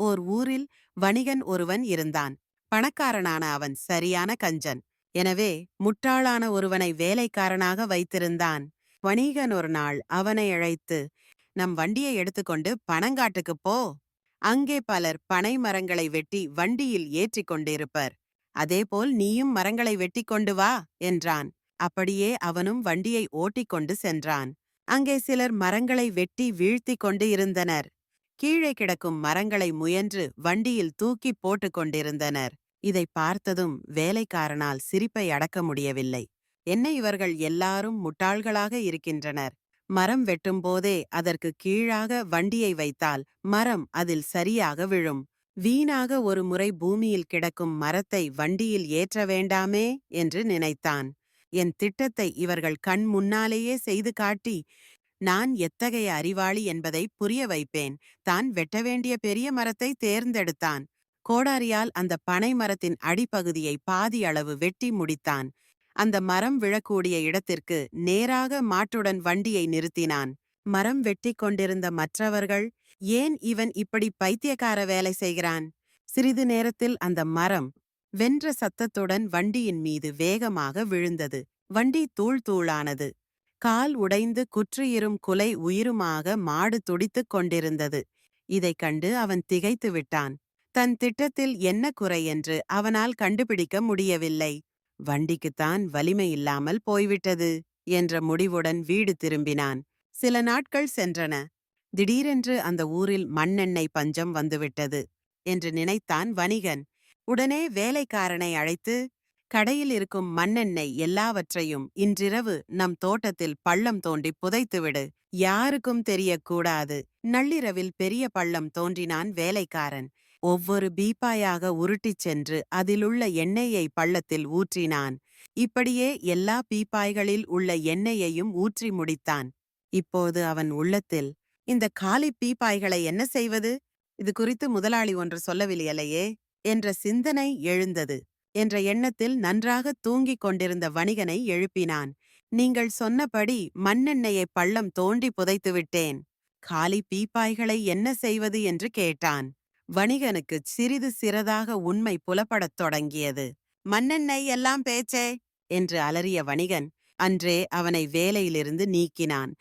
ஓர் ஊரில் வணிகன் ஒருவன் இருந்தான். பணக்காரனான அவன் சரியான கஞ்சன். எனவே முட்டாளான ஒருவனை வேலைக்காரனாக வைத்திருந்தான். வணிகன் ஒரு நாள் அவனை அழைத்து நம் வண்டியை எடுத்துக்கொண்டு பனங்காட்டுக்குப் போ. அங்கே பலர் பனை மரங்களை வெட்டி வண்டியில் ஏற்றிக் கொண்டிருப்பர். அதேபோல் நீயும் மரங்களை வெட்டிக் கொண்டு வா என்றான். அப்படியே அவனும் வண்டியை ஓட்டிக் கொண்டு சென்றான். அங்கே சிலர் மரங்களை வெட்டி வீழ்த்திக் கொண்டு இருந்தனர். கீழே கிடக்கும் மரங்களை முயன்று வண்டியில் தூக்கி போட்டுக் கொண்டிருந்தனர். இதை பார்த்ததும் வேலைக்காரனால் சிரிப்பை அடக்க முடியவில்லை. என்ன இவர்கள் எல்லாரும் முட்டாள்களாக இருக்கின்றனர். மரம் வெட்டும்போதே அதற்கு கீழாக வண்டியை வைத்தால் மரம் அதில் சரியாக விழும். வீணாக ஒரு முறை பூமியில் கிடக்கும் மரத்தை வண்டியில் ஏற்ற வேண்டாமே என்று நினைத்தான். என் திட்டத்தை இவர்கள் கண் முன்னாலேயே செய்து காட்டி நான் எத்தகைய அறிவாளி என்பதை புரிய வைப்பேன். தான் வெட்ட வேண்டிய பெரிய மரத்தை தேர்ந்தெடுத்தான். கோடாரியால் அந்த பனை மரத்தின் அடிப்பகுதியை பாதி அளவு வெட்டி முடித்தான். அந்த மரம் விழக்கூடிய இடத்திற்கு நேராக மாட்டுடன் வண்டியை நிறுத்தினான். மரம் வெட்டி கொண்டிருந்த மற்றவர்கள் ஏன் இவன் இப்படி பைத்தியக்கார வேலை செய்கிறான்? சிறிது நேரத்தில் அந்த மரம் வென்ற சத்தத்துடன் வண்டியின் மீது வேகமாக விழுந்தது. வண்டி தூள் தூளானது. கால் உடைந்து குற்றியிரும் குலை உயிருமாக மாடு துடித்துக் கொண்டிருந்தது. இதைக் கண்டு அவன் திகைத்து விட்டான். தன் திட்டத்தில் என்ன குறை என்று அவனால் கண்டுபிடிக்க முடியவில்லை. வண்டிக்குத்தான் வலிமை இல்லாமல் போய்விட்டது என்ற முடிவுடன் வீடு திரும்பினான். சில நாட்கள் சென்றன. திடீரென்று அந்த ஊரில் மண்ணெண்ணெய் பஞ்சம் வந்துவிட்டது என்று நினைத்தான் வணிகன். உடனே வேலைக்காரனை அழைத்து கடையில் இருக்கும் மண்ணெண்ணெய் எல்லாவற்றையும் இன்றிரவு நம் தோட்டத்தில் பள்ளம் தோண்டி புதைத்துவிடு. யாருக்கும் தெரியக்கூடாது. நள்ளிரவில் பெரிய பள்ளம் தோன்றினான் வேலைக்காரன். ஒவ்வொரு பீப்பாயாக உருட்டிச் சென்று அதிலுள்ள எண்ணெயை பள்ளத்தில் ஊற்றினான். இப்படியே எல்லா பீப்பாய்களில் உள்ள எண்ணெயையும் ஊற்றி முடித்தான். இப்போது அவன் உள்ளத்தில் இந்த காலி பீப்பாய்களை என்ன செய்வது? இது குறித்து முதலாளி ஒன்று சொல்லவில்லையலையே என்ற சிந்தனை எழுந்தது. என்ற எண்ணத்தில் நன்றாக தூங்கிக் கொண்டிருந்த வணிகனை எழுப்பினான். நீங்கள் சொன்னபடி மண்ணெண்ணெயை பள்ளம் தோண்டி புதைத்துவிட்டேன் காலி பீப்பாய்களை என்ன செய்வது? என்று கேட்டான். வணிகனுக்கு சிறிது சிறதாக உண்மை புலப்படத் தொடங்கியது. மண்ணெண்ணெய் எல்லாம் பேச்சே! என்று அலறிய வணிகன் அன்றே அவனை வேலையிலிருந்து நீக்கினான்.